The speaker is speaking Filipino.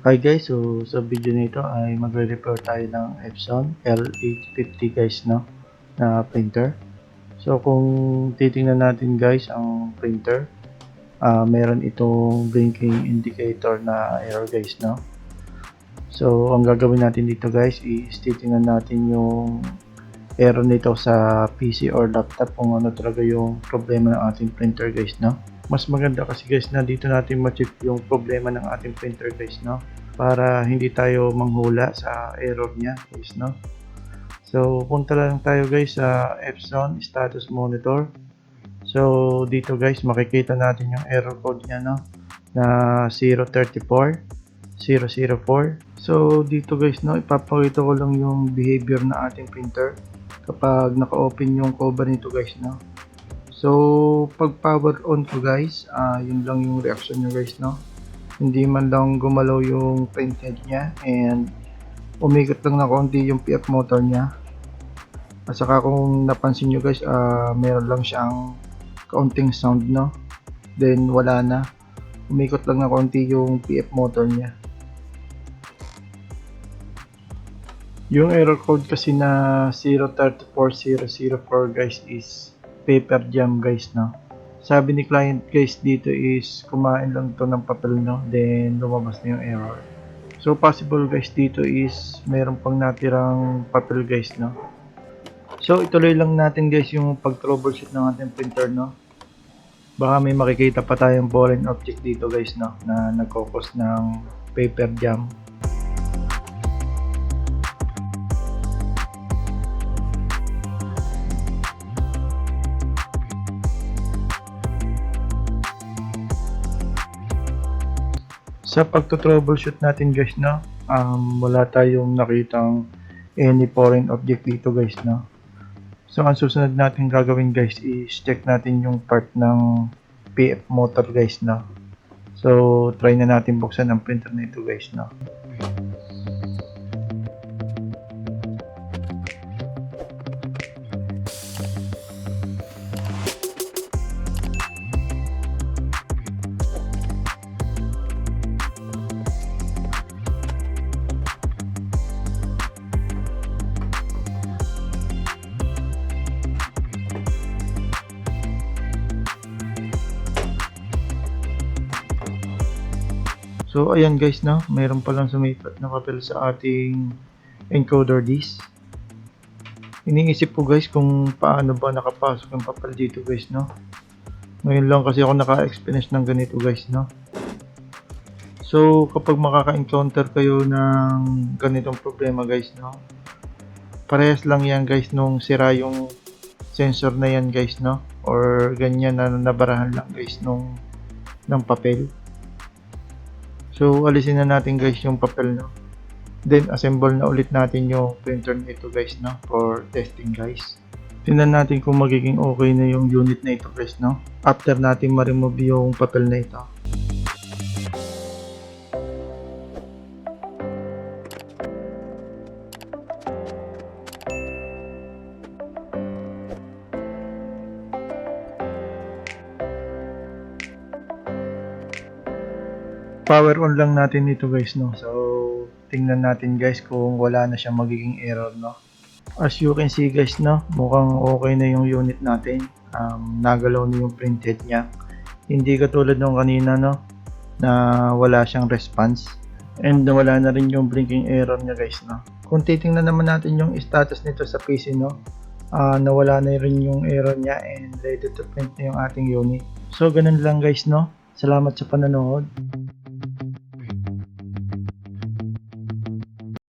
Hi guys, so sa video nito ay magre-repair tayo ng Epson L850 guys no na printer. So kung titingnan natin guys ang printer, ah meron itong blinking indicator na error guys no. So ang gagawin natin dito guys is titingnan natin yung error nito sa PC or laptop kung ano talaga yung problema ng ating printer guys no. Mas maganda kasi guys na dito natin ma-check yung problema ng ating printer guys no? Para hindi tayo manghula sa error niya guys no? So punta lang tayo guys sa Epson status monitor. So dito guys makikita natin yung error code niya no? Na 034 004 so dito guys no? Ipapakita ko lang yung behavior na ating printer kapag naka-open yung cover nito guys no so pag power on ko guys ah yun lang yung reaction niya guys no? Hindi man lang gumalaw yung printhead niya and umikot lang na konti yung PF motor niya. At saka kung napansin nyo guys ah meron lang siyang kaunting sound no? Then wala na. Umikot lang na konti yung PF motor niya. Yung error code kasi na 034004 guys is paper jam guys no? Sabi ni client guys dito is kumain lang to ng papel no? Then lumabas na yung error. So possible guys dito is meron pang natirang papel guys no? So ituloy lang natin guys yung pag troubleshoot ng ating printer no? Baka may makikita pa tayong foreign object dito guys no? Na nagkokos ng paper jam sa pagto-troubleshoot natin guys no um, wala tayong nakitang any foreign object dito guys no. So ang susunod natin gagawin guys is check natin yung part ng PF motor guys no. So try na natin buksan ang printer na ito guys no So ayan guys no, mayroon palang sumipat na papel sa ating encoder disk. Iniisip ko guys kung paano ba nakapasok yung papel dito guys no. Ngayon lang kasi ako naka-experience ng ganito guys no. So kapag makaka-encounter kayo ng ganitong problema guys no. Parehas lang yan guys nung sira yung sensor na yan guys no. Or ganyan na nabarahan lang guys nung ng papel. So, alisin na natin guys yung papel, no? Then, assemble na ulit natin yung printer nito guys, no? For testing guys. Tingnan natin kung magiging okay na yung unit na ito guys, no? After natin ma-remove yung papel na ito. Power on lang natin ito guys no? So tingnan natin guys kung wala na siyang magiging error no? As you can see guys no? Mukhang okay na yung unit natin. Um, nagalaw na yung printhead niya. Hindi katulad nung kanina no? Na wala siyang response. And wala na rin yung blinking error niya guys no? Kung titingnan naman natin yung status nito sa PC no? Uh, nawala na rin yung error niya and ready to print na yung ating unit. So ganun lang guys no? Salamat sa panonood